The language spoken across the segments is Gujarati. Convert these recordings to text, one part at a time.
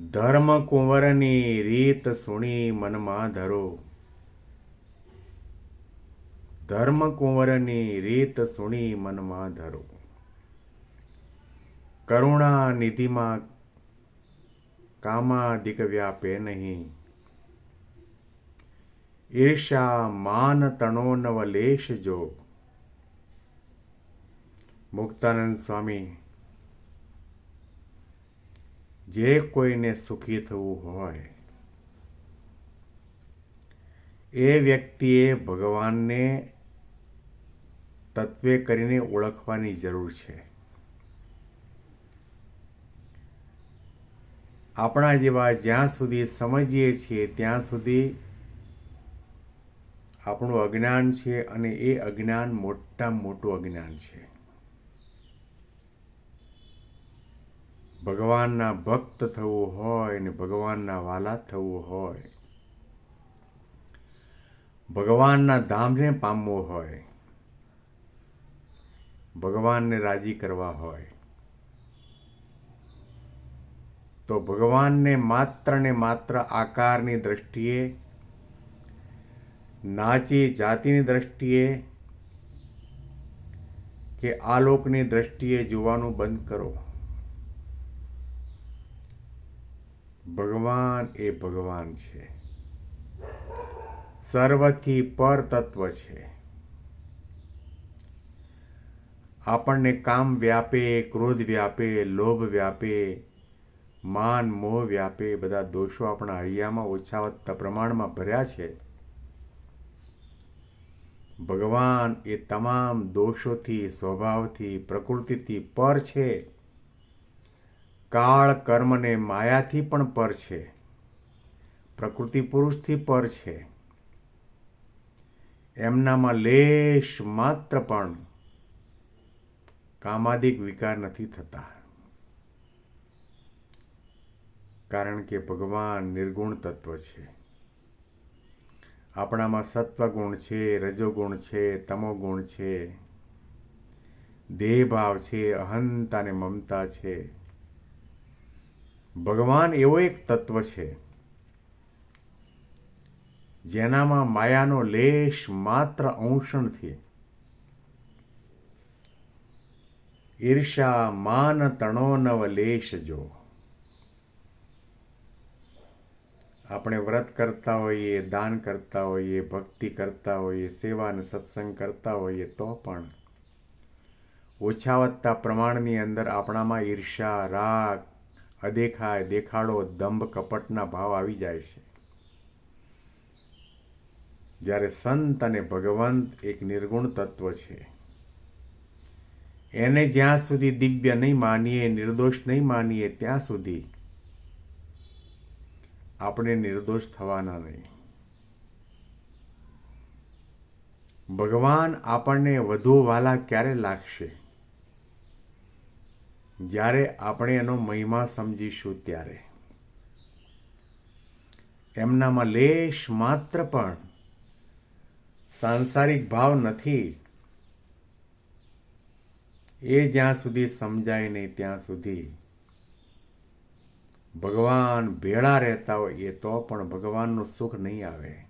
ધર્મ કુંવરની રીત સુણી મનમાં ધરો. ધર્મ કુંવરની રીત સુણી મનમાં ધરો. કરુણા નિધિમાં કામાધિક વ્યાપે નહીં. ઈર્ષા માન તણો નવલેશ જો. મુક્તાનંદ સ્વામી જે કોઈને સુખી થવું હોય, એ વ્યક્તિએ ભગવાનને તત્વે કરીને ઓળખવાની જરૂર છે. આપણા જેવા જ્યાં સુધી સમજીએ છીએ, ત્યાં સુધી આપણું અજ્ઞાન છે અને એ અજ્ઞાન મોટામાં મોટું અજ્ઞાન છે. ભગવાનના ભક્ત થવું હોય ને ભગવાનના વાલા થવું હોય. ભગવાનના ધામને પામવું હોય. ભગવાનને રાજી કરવા હોય. તો ભગવાનને માત્ર ને માત્ર આકારની દ્રષ્ટિએ, નાચી જાતિની દ્રષ્ટિએ કે આલોકની દ્રષ્ટિએ જોવાનું બંધ કરો. ભગવાન એ ભગવાન છે. સર્વથી પર તત્વ છે. આપણને કામ વ્યાપે, ક્રોધ વ્યાપે, લોભ વ્યાપે, માન, મોહ વ્યાપે, બધા દોષો આપણા હૈયામાં ઓછા વધતા પ્રમાણમાં ભર્યા છે. ભગવાન એ તમામ દોષોથી, સ્વભાવથી, પ્રકૃતિથી પર છે. કાળ કર્મ ને માયાથી પણ પર છે. પ્રકૃતિ પુરુષથી પર છે. એમનામાં લેશ માત્ર પણ કામાદિક વિકાર નથી થતા. કારણ કે ભગવાન નિર્ગુણ તત્વ છે. આપણામાં સત્વગુણ છે, રજોગુણ છે, તમોગુણ છે. દેહભાવ છે, અહંતા ને મમતા છે. ભગવાન એવો એક તત્વ છે, જેનામાં માયાનો લેશ માત્ર અંશ નથી ઈર્ષા માન તણો નવ લેશ જો. આપણે વ્રત કરતા હોઈએ, દાન કરતા હોઈએ, ભક્તિ કરતા હોઈએ, સેવા અને સત્સંગ કરતા હોઈએ તો પણ ઓછા વધતા પ્રમાણની અંદર આપણામાં ઈર્ષા રાગ અદેખાય, દેખાડો, દંભ કપટના ભાવ આવી જાય છે. જ્યારે સંત અને ભગવંત એક નિર્ગુણ તત્વ છે. એને જ્યાં સુધી દિવ્ય નહીં માનીએ, નિર્દોષ નહીં માનીએ, ત્યાં સુધી આપણે નિર્દોષ થવાના નહીં. ભગવાન આપણને વધુ વાલા ક્યારે લાગશે? જ્યારે આપણે એનો મહિમા સમજીશું ત્યારે. એમનામાં લેશ માત્ર પણ સાંસારિક ભાવ નથી. એ જ્યાં સુધી સમજાય નહીં ત્યાં સુધી ભગવાન ભેળા રહેતા હોય એ તો પણ ભગવાનનું સુખ નહીં આવે.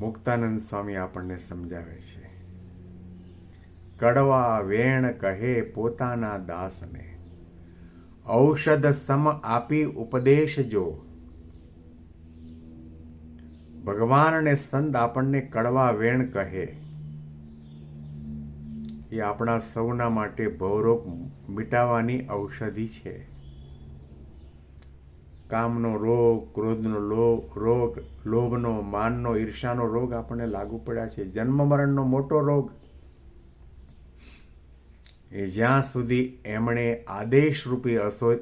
મુક્તાનંદ સ્વામી આપણને સમજાવે છે. કડવા વેણ કહે પોતાના દાસને. ઔષધ સમ આપી ઉપદેશ જો. ભગવાન અને સંત આપણને કડવા વેણ કહે. એ આપણા સૌના માટે ભવરોગ મિટાવવાની ઔષધિ છે. કામનો રોગ, ક્રોધનો લોભ રોગ, લોભનો, માનનો ઈર્ષાનો રોગ આપણને લાગુ પડ્યા છે. જન્મ મરણનો મોટો રોગ એ જ્યાં સુધી એમણે આદેશરૂપી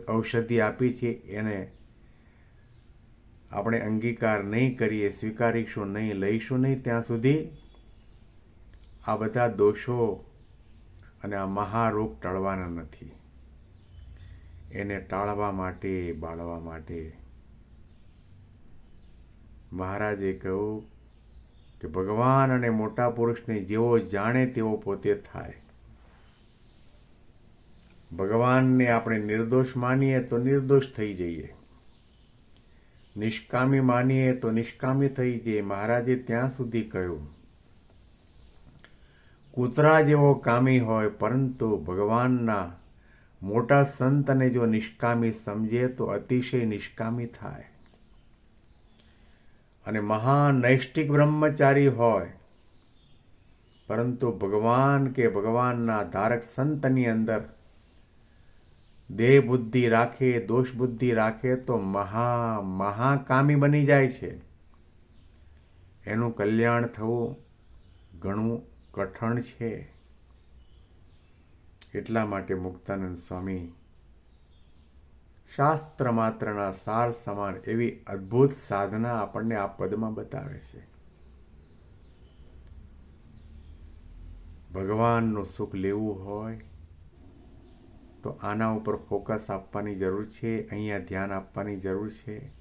ઔષધિ આપી છે, એને આપણે અંગીકાર નહીં કરીએ, સ્વીકારીશું નહીં, લઈશું નહીં, ત્યાં સુધી આ બધા દોષો અને આ મહારોગ ટળવાના નથી. એને ટાળવા માટે, બાળવા માટે મહારાજે કહ્યું કે ભગવાન અને મોટા પુરુષને જેવો જાણે તેવો પોતે થાય. ભગવાનને આપણે નિર્દોષ માનીએ તો નિર્દોષ થઈ જઈએ. નિષ્કામી માનીએ તો નિષ્કામી થઈ જઈએ. મહારાજે ત્યાં સુધી કહ્યું, કૂતરા જેવો કામી હોય, પરંતુ ભગવાનના મોટા સંતને જો નિષ્કામી સમજે તો અતિશય નિષ્કામી થાય. અને મહાન નૈષ્ટિક બ્રહ્મચારી હોય, પરંતુ ભગવાન કે ભગવાનના ધારક સંતની અંદર દેહ બુદ્ધિ રાખે, દોષ બુદ્ધિ રાખે તો મહા, મહાકામી બની જાય છે. એનું કલ્યાણ થવું ઘણું કઠણ છે. એટલા માટે મુક્તાનંદ સ્વામી શાસ્ત્ર માત્રના સાર સમાન એવી અદ્ભુત સાધના આપણને આ પદમાં બતાવે છે. ભગવાનનું સુખ લેવું હોય તો આના ઉપર ફોકસ આપવાની જરૂર છે, અહીંયા ધ્યાન આપવાની જરૂર છે.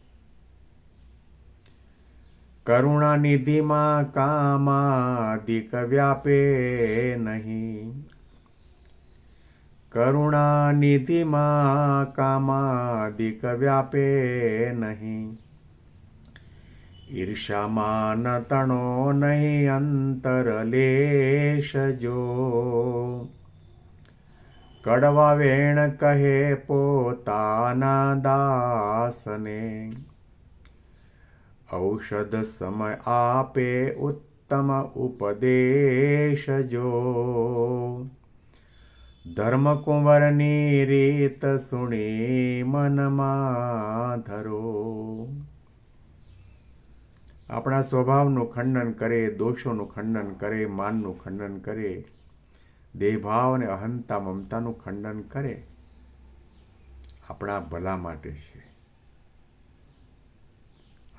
કરુણા નિધિમાં અધિક વ્યાપે નહીં. કરુણા નિધિમાં કામાદિક વ્યાપે નહીં. ઈર્ષામાન તણો નહીં, અંતર જો કડવા વેણ કહે પોતાના દાસને. ઔષધ સમય આપે ઉત્તમ ઉપદેશ જો. ધર્મકુંવરની રીત સુણી મનમાં ધરો. આપણા સ્વભાવનું ખંડન કરે, દોષોનું ખંડન કરે, માનનું ખંડન કરે. દેહભાવ અને અહંતા મમતાનું ખંડન કરે, આપણા ભલા માટે છે.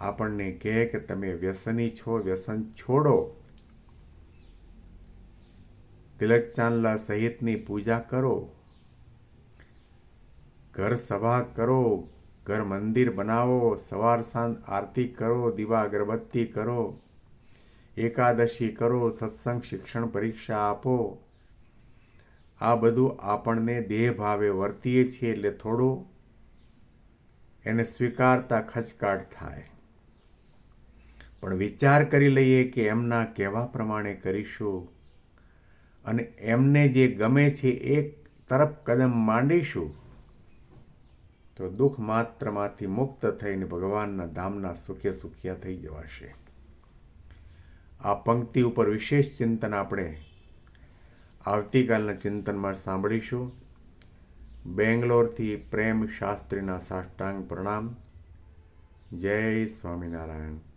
આપણને કહે કે તમે વ્યસની છો, વ્યસન છોડો. તિલક ચાંદલા સહિતની પૂજા કરો. ઘર સભા કરો, ઘર મંદિર બનાવો, સવાર સાંજ આરતી કરો, દીવા અગરબત્તી કરો, એકાદશી કરો, સત્સંગ શિક્ષણ પરીક્ષા આપો. આ બધું આપણને દેહ ભાવે વર્તીએ છીએ એટલે થોડું એને સ્વીકારતા ખચકાટ થાય. પણ વિચાર કરી લઈએ કે એમના કહેવા પ્રમાણે કરીશું અને એમને જે ગમે છે એક તરફ કદમ માંડીશું, તો દુઃખ માત્રમાંથી મુક્ત થઈને ભગવાનના ધામના સુખે સુખિયા થઈ જવાશે. આ પંક્તિ ઉપર વિશેષ ચિંતન આપણે આવતીકાલના ચિંતનમાં સાંભળીશું. બેંગ્લોરથી પ્રેમ શાસ્ત્રીના સાષ્ટાંગ પ્રણામ. જય સ્વામિનારાયણ.